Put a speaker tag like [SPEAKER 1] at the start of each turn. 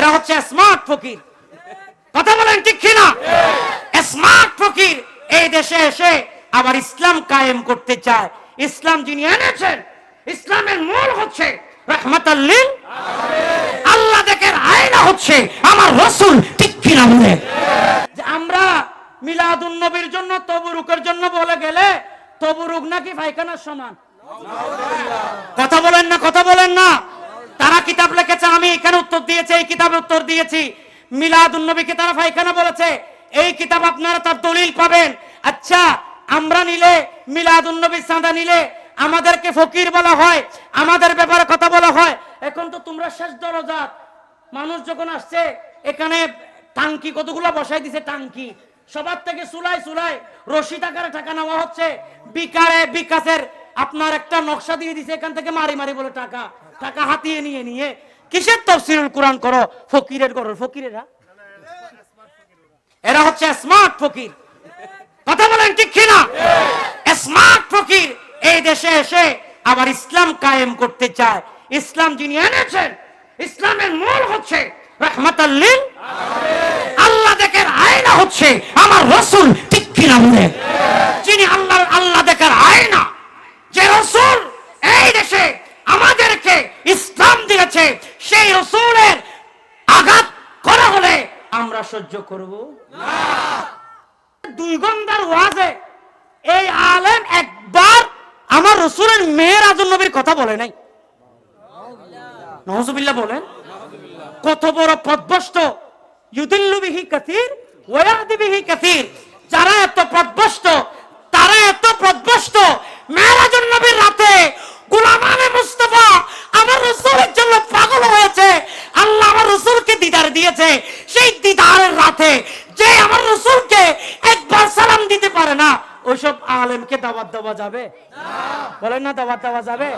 [SPEAKER 1] এরা হচ্ছে স্মার্ট ফকির। কথা বলেন ঠিক কিনা? স্মার্ট ফকির এই দেশে এসে আবার ইসলাম কায়েম করতে চায়। ইসলাম যিনি এনেছেন ইসলামের মূল হচ্ছে রহমতাল্লিল আল্লাহ দেখের আয়না হচ্ছে আমার রসুল ঠিক কিনা বলে যে আমরা মিলাদুন নবীর জন্য তবুরুকের জন্য বলে গেলে তবুরুক নাকি পায়খানার সমান? কথা বলেন না কথা বলেন না। তারা কিতাব লিখেছে, আমি এখানে উত্তর দিয়েছি, এই কিতাবে উত্তর দিয়েছি। মিলাদুন নবীকে তারা পায়খানা বলেছে, এই কিতাব আপনারা তার দলিল পাবেন। আচ্ছা আমরা নিলে, মিলাদুন নবী চাঁদা নিলে আমাদেরকে ফকির বলা হয়, আমাদের ব্যাপারে কথা বলা হয়। এখন তো তোমরা শেষ দরজাত। মানুষ যখন আসছে, এখানে টাঙ্কি কতগুলো বসাই দিছে টাঙ্কি? সবার থেকে সুলাই সুলাই রশিদ আকারে টাকা নেওয়া হচ্ছে। বিকারে বিকাশের আপনার একটা নকশা দিয়ে দিছে, এখান থেকে মারি মারি বলে টাকা। টাকা হাতিয়ে নিয়ে নিয়ে কিসের তফসিরুল কোরআন করো? ফকিরের করো ফকিরেরা? এরা হচ্ছে স্মার্ট ফকির। কথা বলেন ঠিক কিনা? স্মার্ট ফকির। এই দেশে এসে আবার ইসলাম কায়েম করতে চায়। ইসলাম যিনি এনেছেন, ইসলামের মূল হচ্ছে রহমতাল্লিল আল্লাহ দেখের আয়না হচ্ছে আমার রসুল, ঠিক কিনা বলে যিনি আল্লাহর আল্লাহ দেখের আয়না যে রসুল এই দেশে আমাদেরকে ইসলাম দিয়েছে, সেই রসুলের আঘাত করা হলে আমরা সহ্য করব। দুই ঘণ্টার ওয়াজে এই আলেম একবার আমার রসুলের মেয়ের আজল নবীর কথা বলে নাই। নজুবিল্লাহ বলেন, কত বড় পদভস্ত ইউদিল্লু বিহি যারা এত পদভস্ত তারা এত পদভস্ত মেরাজুন নবীর রাতে গোলামানে মুস্তাফা আমার রসুলের জন্য পাগল হয়েছে আল্লাহ আমার রসুলকে দিদার দিয়েছে সেই দিদারের রাতে যে আমার রসুলকে একবার সালাম দিতে পারে না, ওইসব আলেমকে দাওয়াত দেওয়া যাবে? বলেন না দাওয়াত দেওয়া যাবে?